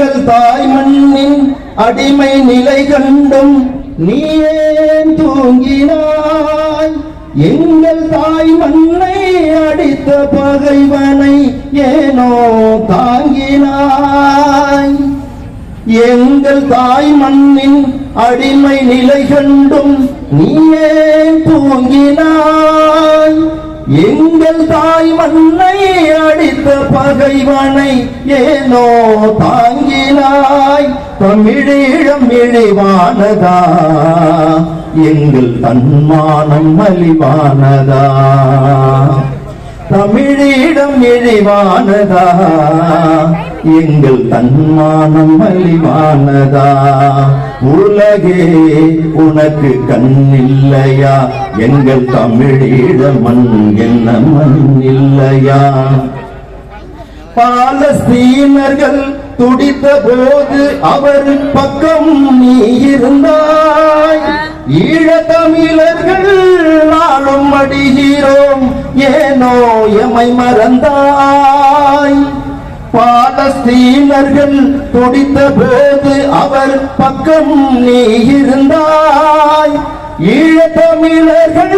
எங்கள் தாய் மண்ணின் அடிமை நிலை கண்டும் நீ ஏன் தூங்கினாய். எங்கள் தாய் மண்ணை அடித்த பகைவனை ஏனோ தாங்கினாய். எங்கள் தாய் மண்ணின் அடிமை நிலை கண்டும் நீயே தூங்கினாய். எங்கள் தாய் மண்ணை அடித்த பகைவனை ஏனோ தாங்கினாய் தமிழீழம் இழிவானதா? எங்கள் தன்மானம் மலிவானதா? தமிழீழம் இழிவானதா? எங்கள் தன்மானம் மலிவானதா? உலகே உனக்கு கண் இல்லையா எங்கள் தமிழீழ மண் என்ன மண் இல்லையா பாலஸ்தீனர்கள் துடித்த போது அவரின் பக்கம் நீ இருந்தாய். ஈழ தமிழர்கள் நாளும் அடிகிறோம் ஏனோ எமை மறந்தாய். பாலஸ்தீனர்கள் துடித்த போது அவர் பக்கம் நீ இருந்தாய். ஈழத்தமிழர்கள்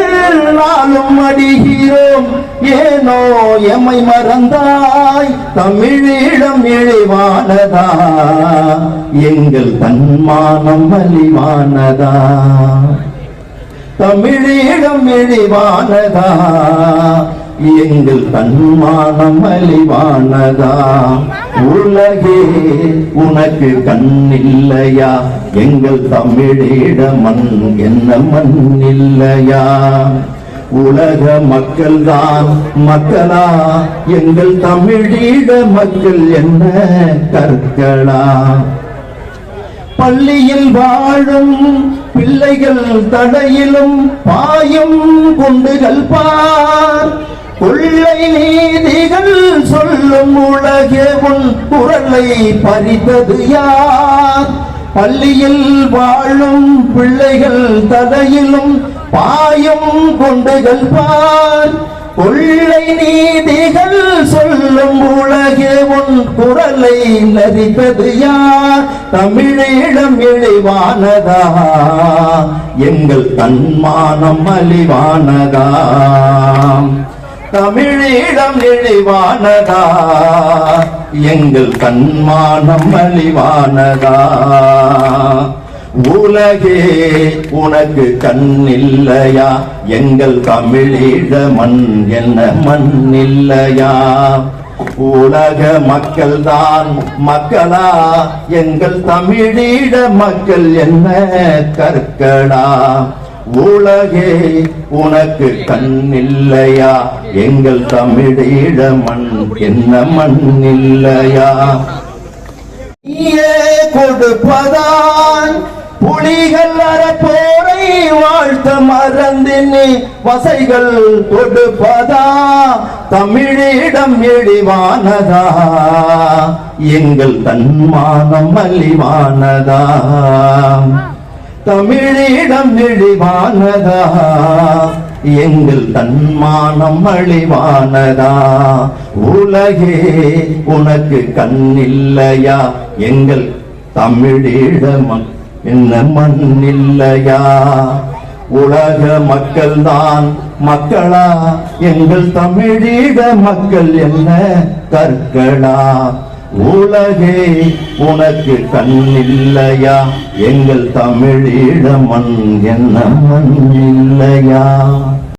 நாளும் அடிகிறோம். ஏனோ எம்மை மறந்தாய் தமிழீழம் இழிவானதா? எங்கள் தன்மானம் மலிவானதா? தமிழீழம் இழிவானதா? எங்கள் தன்மானம் மலிவானதா உலகே உனக்கு கண்ணில்லையா? எங்கள் தமிழீட மண் என்ன மண் இல்லையா உலக மக்கள் தான் மக்களா? எங்கள் தமிழீட மக்கள் என்ன கற்களா? பள்ளியில் வாழும் பிள்ளைகள் தடையிலும் பாயும் குண்டுகள் பார். கொள்ளை நீதிகள் சொல்லும் உலகே உன் குரலை பறித்தது யார்? பள்ளியில் வாழும் பிள்ளைகள் தலையிலும் பாயும் குண்டுகள் பார். கொள்ளை நீதிகள் சொல்லும் உலகே உன் குரலை நரித்தது யார்? தமிழீழம் இழிவானதா? எங்கள் தன்மானம் மலிவானதா தமிழீழம் இழிவானதா? எங்கள் தன்மானம் மலிவானதா? உலகே உனக்கு கண் இல்லையா எங்கள் தமிழீழ மண் என்ன மண் இல்லையா உலக மக்கள் தான் மக்களா? எங்கள் தமிழீழ மக்கள் என்ன கற்களா? உலகே உனக்கு கண் இல்லையா எங்கள் தமிழீழ மண் என்ன மண் இல்லையா நீயே கொடுப்பதான் புலிகள் அறப்போரை வாழ்த்த மறந்து நீ வசைகள் கொடுப்பதா? தமிழிடம் எழிவானதா எங்கள் தன்மானம் மலிவானதா? தமிழிடம் நெழிவானதா எங்கள் தன்மானம் அழிவானதா உலகே உனக்கு கண் இல்லையா எங்கள் தமிழீடம் என்ன மண் இல்லையா உலக மக்கள் தான் மக்களா? எங்கள் தமிழீட மக்கள் என்ன கற்களா? உலகே உனக்கு கண் இல்லையா எங்கள் தமிழீழ மண் என்ன மண் இல்லையா